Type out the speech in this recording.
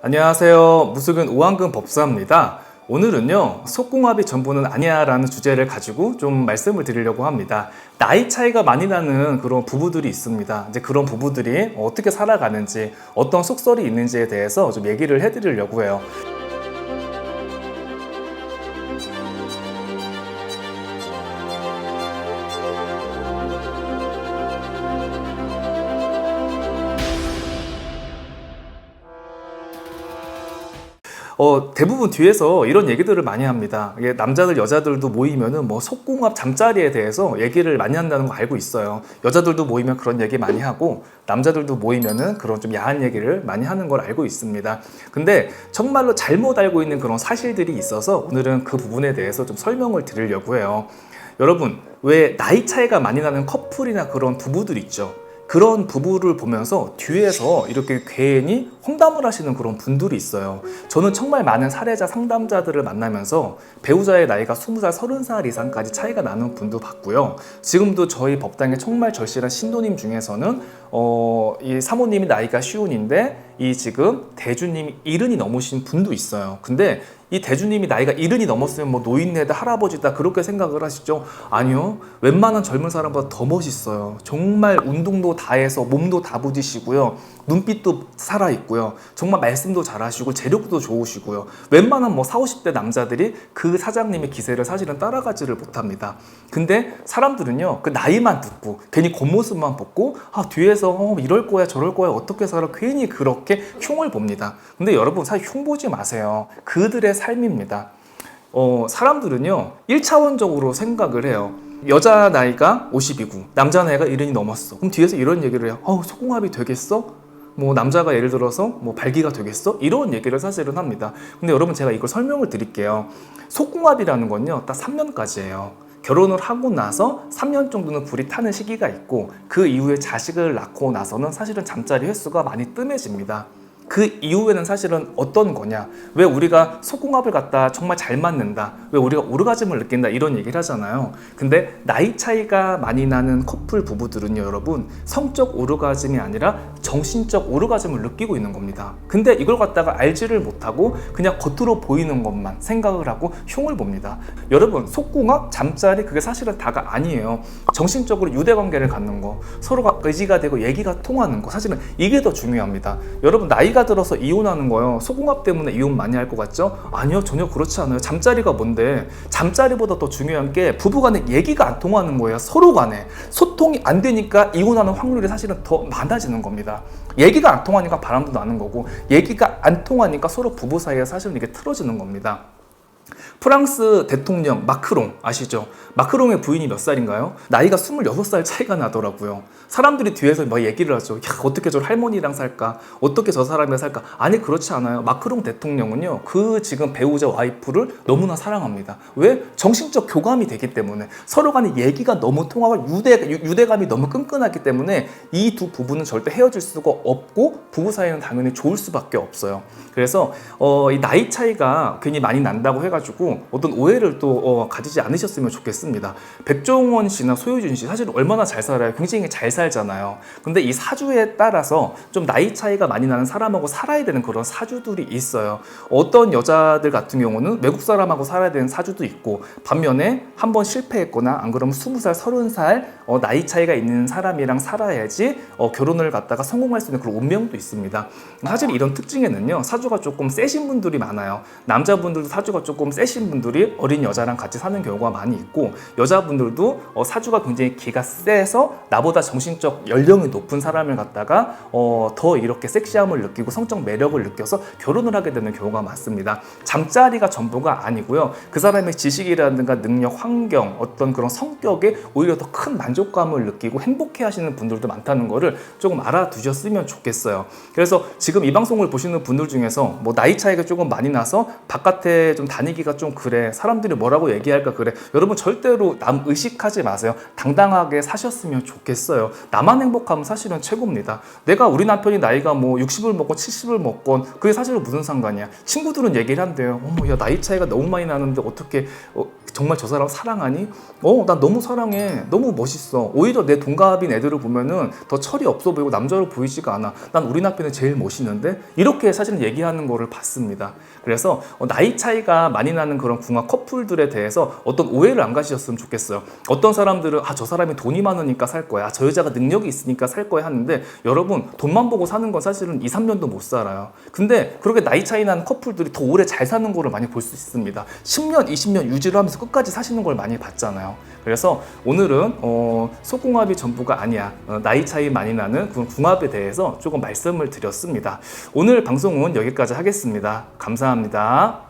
안녕하세요. 무속은 오한근 법사입니다. 오늘은요, 속궁합이 전부는 아니야 라는 주제를 가지고 좀 말씀을 드리려고 합니다. 나이 차이가 많이 나는 그런 부부들이 있습니다. 이제 그런 부부들이 어떻게 살아가는지, 어떤 속설이 있는지에 대해서 좀 얘기를 해드리려고 해요. 어, 대부분 뒤에서 이런 얘기들을 많이 합니다. 이게 남자들, 여자들도 모이면은 뭐 속궁합 잠자리에 대해서 얘기를 많이 한다는 거 알고 있어요. 여자들도 모이면 그런 얘기 많이 하고, 남자들도 모이면은 그런 좀 야한 얘기를 많이 하는 걸 알고 있습니다. 근데 정말로 잘못 알고 있는 그런 사실들이 있어서 오늘은 그 부분에 대해서 좀 설명을 드리려고 해요. 여러분, 왜 나이 차이가 많이 나는 커플이나 그런 부부들 있죠? 그런 부부를 보면서 뒤에서 이렇게 괜히 험담을 하시는 그런 분들이 있어요. 저는 정말 많은 사례자 상담자들을 만나면서 배우자의 나이가 20살, 30살 이상까지 차이가 나는 분도 봤고요. 지금도 저희 법당에 정말 절실한 신도님 중에서는 어, 이 사모님이 나이가 쉬운인데 이 지금 대주님이 이른이 넘으신 분도 있어요. 근데 이 대주님이 나이가 이른이 넘었으면 뭐 노인네다 할아버지다 그렇게 생각을 하시죠? 아니요. 웬만한 젊은 사람보다 더 멋있어요. 정말 운동도 다 해서 몸도 다 부디시고요. 눈빛도 살아있고요. 정말 말씀도 잘하시고 재력도 좋으시고요. 웬만한 뭐 40, 50대 남자들이 그 사장님의 기세를 사실은 따라가지를 못합니다. 근데 사람들은요, 그 나이만 듣고 괜히 겉모습만 보고 아, 뒤에서 어, 이럴 거야 저럴 거야 어떻게 살아 괜히 그렇게 흉을 봅니다. 근데 여러분 사실 흉 보지 마세요. 그들의 삶입니다. 어, 사람들은요, 1차원적으로 생각을 해요. 여자 나이가 50이고, 남자 나이가 70이 넘었어. 그럼 뒤에서 이런 얘기를 해요. 어우, 속궁합이 되겠어? 뭐, 남자가 예를 들어서 뭐, 발기가 되겠어? 이런 얘기를 사실은 합니다. 근데 여러분, 제가 이걸 설명을 드릴게요. 속궁합이라는 건요, 딱 3년까지예요. 결혼을 하고 나서 3년 정도는 불이 타는 시기가 있고, 그 이후에 자식을 낳고 나서는 사실은 잠자리 횟수가 많이 뜸해집니다. 그 이후에는 사실은 어떤 거냐? 왜 우리가 속궁합을 갖다 정말 잘 맞는다? 왜 우리가 오르가즘을 느낀다? 이런 얘기를 하잖아요. 근데 나이 차이가 많이 나는 커플 부부들은요, 여러분, 성적 오르가즘이 아니라 정신적 오르가즘을 느끼고 있는 겁니다. 근데 이걸 갖다가 알지를 못하고 그냥 겉으로 보이는 것만 생각을 하고 흉을 봅니다. 여러분, 속궁합, 잠자리, 그게 사실은 다가 아니에요. 정신적으로 유대 관계를 갖는 거, 서로가 의지가 되고 얘기가 통하는 거, 사실은 이게 더 중요합니다. 여러분, 나이가 들어서 이혼하는 거요. 소궁합 때문에 이혼 많이 할 것 같죠? 아니요, 전혀 그렇지 않아요. 잠자리가 뭔데? 잠자리보다 더 중요한 게 부부간에 얘기가 안 통하는 거예요. 서로 간에. 소통이 안 되니까 이혼하는 확률이 사실은 더 많아지는 겁니다. 얘기가 안 통하니까 바람도 나는 거고, 얘기가 안 통하니까 서로 부부 사이에 사실은 이게 틀어지는 겁니다. 프랑스 대통령 마크롱 아시죠? 마크롱의 부인이 몇 살인가요? 나이가 26살 차이가 나더라고요. 사람들이 뒤에서 막 얘기를 하죠. 야, 어떻게 저 할머니랑 살까? 어떻게 저 사람이랑 살까? 아니, 그렇지 않아요. 마크롱 대통령은요, 그 지금 배우자 와이프를 너무나 사랑합니다. 왜? 정신적 교감이 되기 때문에 서로 간에 얘기가 너무 통하고 유대, 유- 유대감이 너무 끈끈하기 때문에 이 두 부부는 절대 헤어질 수가 없고 부부 사이는 당연히 좋을 수밖에 없어요. 그래서 어, 이 나이 차이가 괜히 많이 난다고 해가 지고 어떤 오해를 또 어, 가지지 않으셨으면 좋겠습니다. 백종원 씨나 소유준 씨 사실 얼마나 잘 살아요. 굉장히 잘 살잖아요. 근데 이 사주에 따라서 좀 나이 차이가 많이 나는 사람하고 살아야 되는 그런 사주들이 있어요. 어떤 여자들 같은 경우는 외국 사람하고 살아야 되는 사주도 있고 반면에 한 번 실패했거나 안 그러면 20살, 30살 어, 나이 차이가 있는 사람이랑 살아야지 어, 결혼을 갖다가 성공할 수 있는 그런 운명도 있습니다. 사실 이런 특징에는요 사주가 조금 세신 분들이 많아요. 남자분들도 사주가 조금 세신 분들이 어린 여자랑 같이 사는 경우가 많이 있고 여자분들도 어, 사주가 굉장히 기가 세서 나보다 정신적 연령이 높은 사람을 갖다가 어, 더 이렇게 섹시함을 느끼고 성적 매력을 느껴서 결혼을 하게 되는 경우가 많습니다. 잠자리가 전부가 아니고요. 그 사람의 지식이라든가 능력, 환경, 어떤 그런 성격에 오히려 더 큰 만족감을 느끼고 행복해 하시는 분들도 많다는 거를 조금 알아두셨으면 좋겠어요. 그래서 지금 이 방송을 보시는 분들 중에서 뭐 나이 차이가 조금 많이 나서 바깥에 좀 다니기 가 좀 그래. 사람들이 뭐라고 얘기할까 그래. 여러분 절대로 남 의식하지 마세요. 당당하게 사셨으면 좋겠어요. 나만 행복하면 사실은 최고입니다. 내가 우리 남편이 나이가 뭐 60을 먹건 70을 먹건 그게 사실은 무슨 상관이야. 친구들은 얘기를 한대요. 어머 야 나이 차이가 너무 많이 나는데 어떻게 어, 정말 저 사람 사랑하니? 어, 난 너무 사랑해. 너무 멋있어. 오히려 내 동갑인 애들을 보면은 더 철이 없어 보이고 남자로 보이지가 않아. 난 우리 남편이 제일 멋있는데? 이렇게 사실은 얘기하는 거를 봤습니다. 그래서 어, 나이 차이가 많이 나는 그런 궁합 커플들에 대해서 어떤 오해를 안 가지셨으면 좋겠어요. 어떤 사람들은 아, 저 사람이 돈이 많으니까 살 거야. 아, 저 여자가 능력이 있으니까 살 거야 하는데 여러분, 돈만 보고 사는 건 사실은 2, 3년도 못 살아요. 근데 그렇게 나이 차이 나는 커플들이 더 오래 잘 사는 거를 많이 볼 수 있습니다. 10년, 20년 유지를 하면서 끝까지 사시는 걸 많이 봤잖아요. 그래서 오늘은 어, 속궁합이 전부가 아니야. 어, 나이 차이 많이 나는 그 궁합에 대해서 조금 말씀을 드렸습니다. 오늘 방송은 여기까지 하겠습니다. 감사합니다.